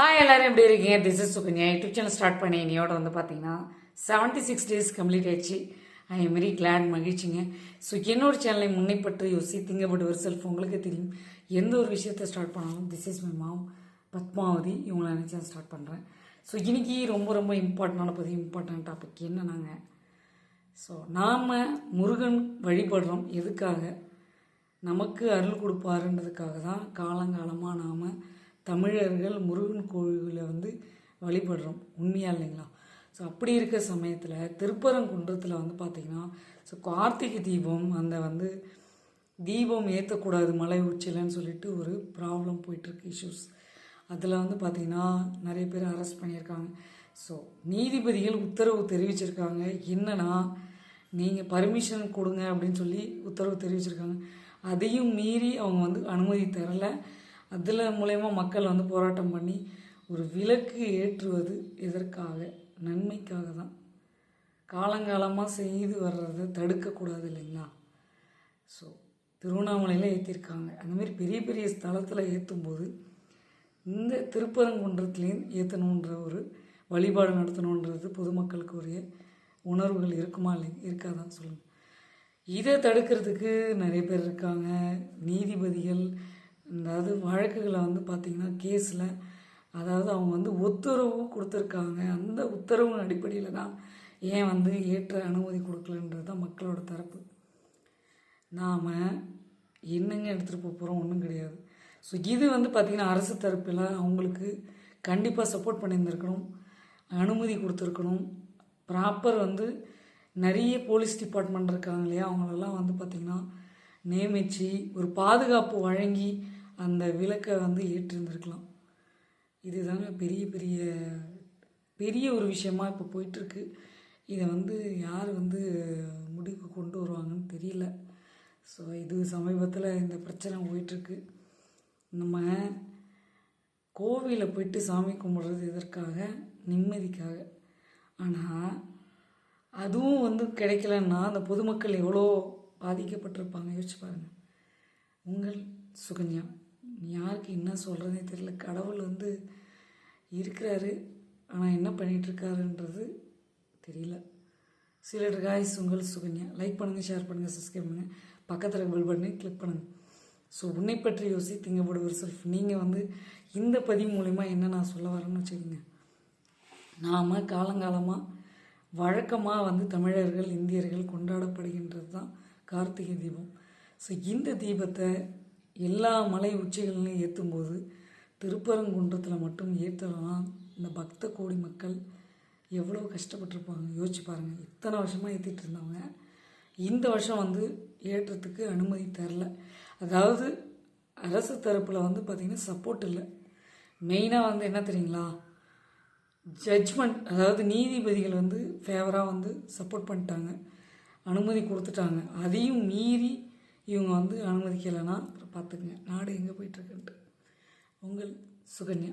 Hi எல்லாரும் எப்படி இருக்கீங்க? This is Sukanya. YouTube channel start பண்ணி இன்னையோட வந்து பார்த்தீங்கன்னா செவன்ட்டி சிக்ஸ் டேஸ் கம்ப்ளீட் ஆயிடுச்சு. ஐ எம் வெரி கிளாட் மகிழ்ச்சிங்க. ஸோ என்னோட சேனலை முன்னைப்பற்றி யோசி திங்கப்பட்டு ஒரு செல்ஃப் உங்களுக்கு தெரியும். எந்த ஒரு விஷயத்தை ஸ்டார்ட் பண்ணாலும் this is my mom Padmavathi இவங்களை நினச்சி ஸ்டார்ட் பண்ணுறேன் ஸோ இன்னைக்கு ரொம்ப ரொம்ப இம்பார்ட்டண்டான பதிவு இம்பார்ட்டன்ட் டாபிக் என்னன்னாங்க? ஸோ நாம் முருகன் வழிபடுறோம். எதுக்காக? நமக்கு அருள் கொடுப்பாருன்றதுக்காக தான் காலங்காலமாக நாம் தமிழர்கள் முருகன் கோவிலை வந்து வழிபடுறோம். உண்மையா இல்லைங்களா? ஸோ அப்படி இருக்க சமயத்தில் திருப்பரங்குன்றத்தில் வந்து பார்த்திங்கன்னா ஸோ கார்த்திகை தீபம் அந்த வந்து தீபம் ஏற்றக்கூடாது மலை உச்சிலன்னு சொல்லிட்டு ஒரு ப்ராப்ளம் போயிட்டுருக்கு இஷ்யூஸ் அதில் வந்து பார்த்திங்கன்னா நிறைய பேர் அரெஸ்ட் பண்ணியிருக்காங்க. ஸோ நீதிபதிகள் உத்தரவு தெரிவிச்சிருக்காங்க. என்னன்னா நீங்கள் பர்மிஷன் கொடுங்க அப்படின்னு சொல்லி உத்தரவு தெரிவிச்சிருக்காங்க. அதையும் மீறி அவங்க வந்து அனுமதி தரலை. அதில் மூலயமா மக்கள் வந்து போராட்டம் பண்ணி ஒரு விலக்கு ஏற்றுவது எதற்காக? நன்மைக்காக தான் காலங்காலமாக செய்து வர்றதை தடுக்கக்கூடாது இல்லைங்களா? ஸோ திருவண்ணாமலையில் ஏற்றிருக்காங்க அந்த மாதிரி பெரிய பெரிய ஸ்தலத்தில் ஏற்றும்போது இந்த திருப்பரங்குன்றத்துலேயும் ஏற்றணுன்ற ஒரு வழிபாடு நடத்தணுன்றது பொதுமக்களுக்கு உரிய உணர்வுகள் இருக்குமா இல்லை இருக்காதான் சொல்லுங்கள் இதை தடுக்கிறதுக்கு நிறைய பேர் இருக்காங்க. நீதி அதாவது வழக்குகளை வந்து பார்த்திங்கன்னா கேஸில் அதாவது அவங்க வந்து உத்தரவு கொடுத்துருக்காங்க. அந்த உத்தரவின் அடிப்படையில் தான் ஏன் வந்து ஏற்ற அனுமதி கொடுக்கலன்றது தான் மக்களோட தரப்பு. நாம் என்னங்க எடுத்துகிட்டு போக போகிறோம் ஒன்றும் கிடையாது. ஸோ இது வந்து பார்த்திங்கன்னா அரசு தரப்பில் அவங்களுக்கு கண்டிப்பாக சப்போர்ட் பண்ணியிருந்திருக்கணும். அனுமதி கொடுத்துருக்கணும். ப்ராப்பர் வந்து நிறைய போலீஸ் டிபார்ட்மெண்ட் இருக்காங்க இல்லையா? அவங்களெல்லாம் வந்து பார்த்திங்கன்னா நியமித்து ஒரு பாதுகாப்பு வழங்கி அந்த விளக்கை வந்து ஏற்றிருந்திருக்கலாம். இதுதாங்க பெரிய பெரிய பெரிய ஒரு விஷயமா இப்போ போயிட்டுருக்கு. இதை வந்து யார் வந்து முடிவுக்கு கொண்டு வருவாங்கன்னு தெரியல. ஸோ இது சமீபத்தில் இந்த பிரச்சனை போயிட்டுருக்கு. நம்ம கோவிலில் போயிட்டு சாமி கும்பிட்றது இதற்காக நிம்மதிக்காக. ஆனால் அதுவும் வந்து கிடைக்கலன்னா அந்த பொதுமக்கள் எவ்வளோ பாதிக்கப்பட்டிருப்பாங்க? யோசிச்சு பாருங்கள் உங்கள் சுகன்யா. யாருக்கு என்ன சொல்கிறதே தெரியல. கடவுள் வந்து இருக்கிறாரு. ஆனால் என்ன பண்ணிகிட்ருக்காருன்றது தெரியல. சிலர் காய்ஸ் உங்கள் சுகன்யா. லைக் பண்ணுங்கள் ஷேர் பண்ணுங்கள் சப்ஸ்கிரைப் பண்ணுங்கள் பக்கத்தில் பெல் பட்டனை கிளிக் பண்ணுங்கள் ஸோ உன்னை பற்றி யோசி திங்கப்படுவர் செல்ஃப் நீங்கள் வந்து இந்த பதிவு மூலிமா என்ன நான் சொல்ல வரேன்னு வச்சுக்கோங்க. நாம் காலங்காலமாக வழக்கமாக வந்து தமிழர்கள் இந்தியர்கள் கொண்டாடப்படுகின்றது தான் கார்த்திகை தீபம். ஸோ இந்த தீபத்தை எல்லா மலை உச்சிகள்லையும் ஏற்றும்போது திருப்பரங்குன்றத்தில் மட்டும் ஏற்றலாம் இந்த பக்த கோடி மக்கள் எவ்வளோ கஷ்டப்பட்டிருப்பாங்க? யோசிச்சு பாருங்கள் இத்தனை வருஷமாக ஏற்றிட்டு இருந்தவங்க. இந்த வருஷம் வந்து ஏற்றத்துக்கு அனுமதி தரல. அதாவது அரசு தரப்பில் வந்து பார்த்திங்கன்னா சப்போர்ட் இல்லை. மெயினாக வந்து என்ன தெரியுங்களா? ஜட்ஜ்மெண்ட் அதாவது நீதிபதிகள் வந்து ஃபேவராக வந்து சப்போர்ட் பண்ணிட்டாங்க. அனுமதி கொடுத்துட்டாங்க. அதையும் மீறி இவங்க வந்து அனுமதிக்கலைன்னா அப்புறம் பார்த்துக்குங்க நாடு எங்கே போயிட்டுருக்குன்ட்டு உங்கள் சுகன்யா.